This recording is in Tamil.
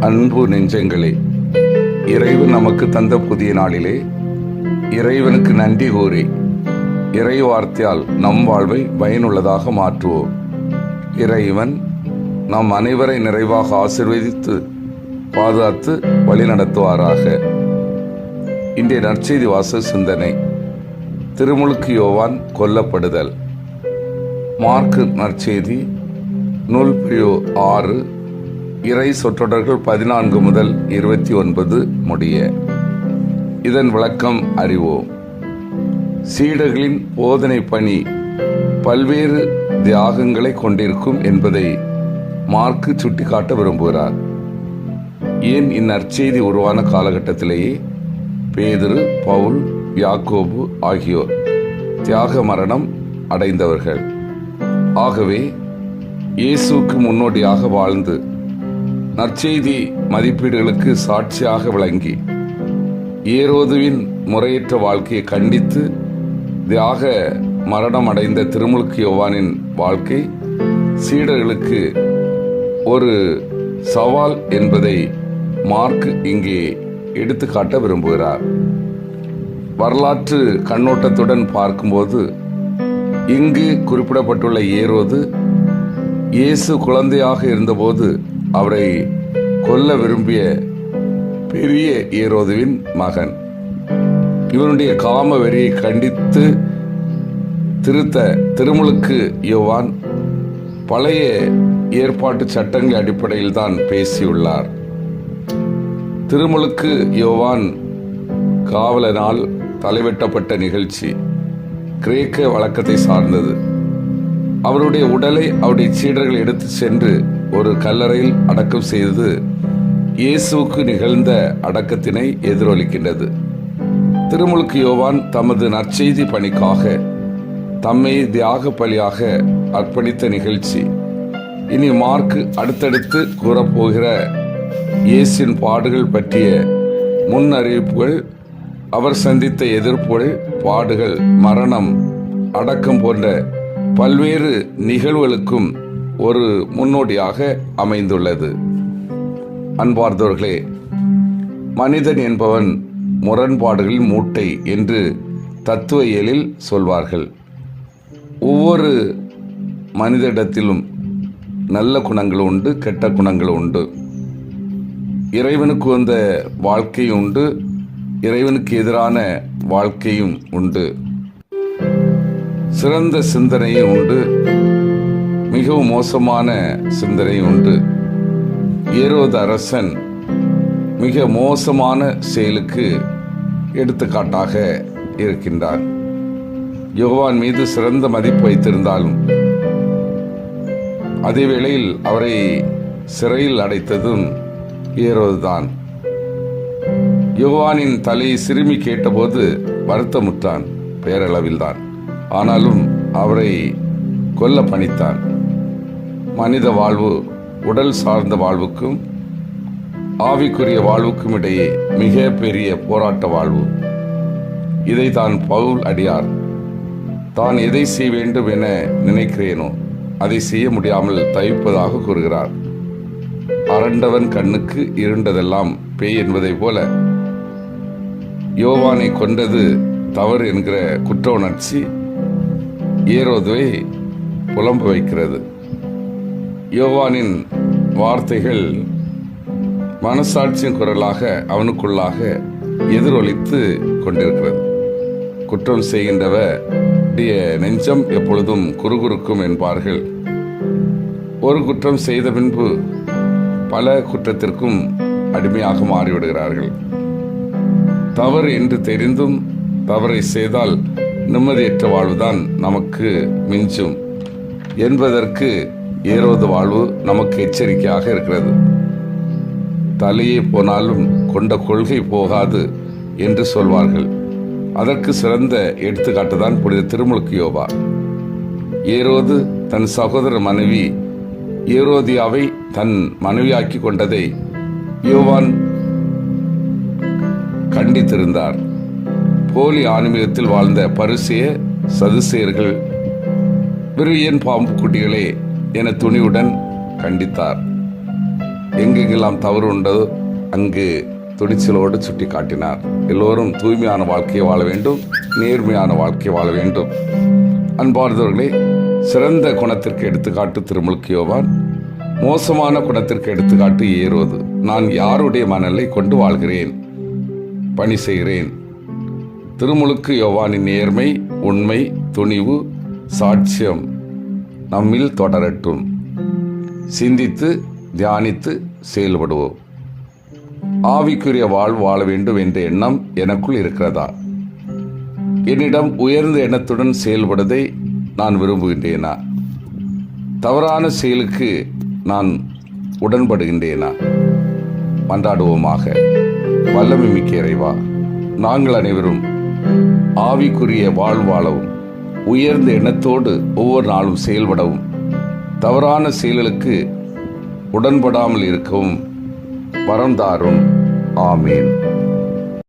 அன்பு நெஞ்சங்களே இறைவன் நமக்கு தந்த புதிய நாளிலே இறைவனுக்கு நன்றி கூறி இறை வார்த்தையால் நம் வாழ்வை பயனுள்ளதாக மாற்றுவோம். இறைவன் நம் அனைவரை நிறைவாக ஆசிர்வதித்து பாதுகாத்து வழிநடத்துவாராக. இன்றைய நற்செய்தி வாச சிந்தனை திருமுழுக்கு யோவான் கொல்லப்படுதல். மார்க்கு நற்செய்தி நூல் பிரிவு ஆறு இறை சொற்றொடர்கள் பதினான்கு முதல் இருபத்தி ஒன்பது முடிய. இதன் விளக்கம் அறிவோம். சீடர்களின் போதனை பணி பல்வேறு தியாகங்களை கொண்டிருக்கும் என்பதை மார்க்கு சுட்டிக்காட்ட விரும்புகிறார். ஏன் இந்நற்செய்தி உருவான காலகட்டத்திலேயே பேதுரு பவுல் யாக்கோபு ஆகியோர் தியாக மரணம் அடைந்தவர்கள். ஆகவே இயேசுக்கு முன்னோடியாக வாழ்ந்து நற்செய்தி மதிப்பீடுகளுக்கு சாட்சியாக விளங்கி ஏரோதுவின் முறையற்ற வாழ்க்கையை கண்டித்து தியாக மரணம் அடைந்த திருமுழுக்கு யோவானின் வாழ்க்கை சீடர்களுக்கு ஒரு சவால் என்பதை மார்க் இங்கே எடுத்துக்காட்ட விரும்புகிறார். வரலாற்று கண்ணோட்டத்துடன் பார்க்கும்போது இங்கு குறிப்பிடப்பட்டுள்ள ஏரோது இயேசு குழந்தையாக இருந்தபோது அவரை கொல்ல விரும்பிய பெரிய ஏரோதுவின் மகன். இவனுடைய காம வெறியை கண்டித்து திருத்த திருமுழுக்கு யோவான் பழைய ஏற்பாட்டு சட்டங்கள் அடிப்படையில் தான் பேசியுள்ளார். திருமுழுக்கு யோவான் காவலனால் தலைவெட்டப்பட்ட நிகழ்ச்சி கிரேக்க வழக்கத்தை சார்ந்தது. அவருடைய உடலை அவருடைய சீடர்கள் எடுத்து சென்று ஒரு கல்லறையில் அடக்கம் செய்தது இயேசுவுக்கு நிகழ்ந்த அடக்கத்தினை எதிரொலிக்கின்றது. திருமுழுக்கு யோவான் தமது நற்செய்தி பணிக்காக தம்மை தியாக பலியாக அர்ப்பணித்த நிகழ்ச்சி. இனி மார்க் அடுத்தடுத்து கூறப்போகிற இயேசின் பாடுகள் பற்றிய முன் அறிவிப்புகள் அவர் சந்தித்த எதிர்ப்புகள் பாடுகள் மரணம் அடக்கம் போன்ற பல்வேறு நிகழ்வுகளுக்கும் ஒரு முன்னோடியாக அமைந்துள்ளது. அன்பார்ந்தவர்களே மனிதன் என்பவன் முரண்பாடுகளின் மூட்டை என்று தத்துவ இயலில் சொல்வார்கள். ஒவ்வொரு மனிதனிடத்திலும் நல்ல குணங்கள் உண்டு கெட்ட குணங்கள் உண்டு. இறைவனுக்கு வந்த வாழ்க்கையும் உண்டு இறைவனுக்கு எதிரான வாழ்க்கையும் உண்டு. சிறந்த சிந்தனையும் உண்டு மிகவும் மோசமான சிந்தனை உண்டு. ஏரோது அரசன் மிக மோசமான செயலுக்கு எடுத்துக்காட்டாக இருக்கின்றார். யோவான் மீது சிறந்த மதிப்பு வைத்திருந்தாலும் அதே வேளையில் அவரை சிறையில் அடைத்ததும் ஏறோதுதான் யோவானின் தலையை சிறுமி கேட்டபோது வருத்தமுற்றான் பேரளவில்தான் ஆனாலும் அவரை கொல்ல பணித்தான். மனித வாழ்வு உடல் சார்ந்த வாழ்வுக்கும் ஆவிக்குரிய வாழ்வுக்கும் இடையே மிக பெரிய போராட்ட வாழ்வு. இதை தான் பவுல் அடியார் தான் எதை செய்ய வேண்டும் என நினைக்கிறேனோ அதை செய்ய முடியாமல் தவிப்பதாக கூறுகிறார். அரண்டவன் கண்ணுக்கு இருண்டதெல்லாம் பேய் என்பதை போல யோவானை கொண்டது தவறு என்கிற குற்ற உணர்ச்சி ஏரோதுவை புலம்ப வைக்கிறது. யோவானின் வார்த்தைகள் மனசாட்சியின் குரலாக அவனுக்குள்ளாக எதிரொலித்து கொண்டிருக்கிறது. குற்றம் செய்கின்றவ நெஞ்சம் எப்பொழுதும் குறுகுறுக்கும் என்பார்கள். ஒரு குற்றம் செய்த பின்பு பல குற்றத்திற்கும் அடிமையாக மாறிவிடுகிறார்கள். தவறு என்று தெரிந்தும் தவறை செய்தால் நிம்மதியற்ற வாழ்வுதான் நமக்கு மிஞ்சும். என்பதற்கு ஏரோது வாழ்வு நமக்கு எச்சரிக்கையாக இருக்கிறது. தலையே போனாலும் கொண்ட கொள்கை போகாது என்று சொல்வார்கள். அதற்கு சிறந்த எடுத்துக்காட்டு தான் புனித திருமுழுக்கு யோபா. ஏரோது தன் சகோதர மனைவி ஏரோதியாவை தன் மனைவியாக்கி கொண்டதை யோவான் கண்டித்திருந்தார். போலி ஆன்மீகத்தில் வாழ்ந்த பரிசிய சதுசேயர்கள் விரியன் பாம்பு குட்டிகளே என துணிவுடன் கண்டித்தார். எங்கெங்கெல்லாம் தவறு உண்டதோ அங்கு துடிச்சலோடு சுட்டி காட்டினார் எல்லோரும் தூய்மையான வாழ்க்கையை வாழ வேண்டும் நேர்மையான வாழ்க்கையை வாழ வேண்டும். அன்பார்ந்தவர்களே சிறந்த குணத்திற்கு எடுத்துக்காட்டு திருமுழுக்கு யோவான். மோசமான குணத்திற்கு எடுத்துக்காட்டு ஏறுவது நான் யாருடைய மணலை கொண்டு வாழ்கிறேன்? பணி செய்கிறேன். திருமுழுக்கு யோவானின் நேர்மை உண்மை துணிவு சாட்சியம். நம்மில் தொடரட்டும். சிந்தித்து தியானித்து செயல்படுவோம். ஆவிக்குரிய வாழ் வாழ வேண்டும் என்ற எண்ணம் எனக்குள் இருக்கிறதா? என்னிடம் உயர்ந்த எண்ணத்துடன் செயல்படுவதை நான் விரும்புகின்றேனா? தவறான செயலுக்கு நான் உடன்படுகின்றேனா? மன்றாடுவோமாக. வல்லமை மிக்க இறைவா நாங்கள் அனைவரும் ஆவிக்குரிய வாழ்வாழவும் உயர்ந்த எண்ணத்தோடு ஒவ்வொரு நாளும் செயல்படவும் தவறான செயல்களுக்கு உடன்படாமல் இருக்கவும் வரம் தாரும். ஆமேன்.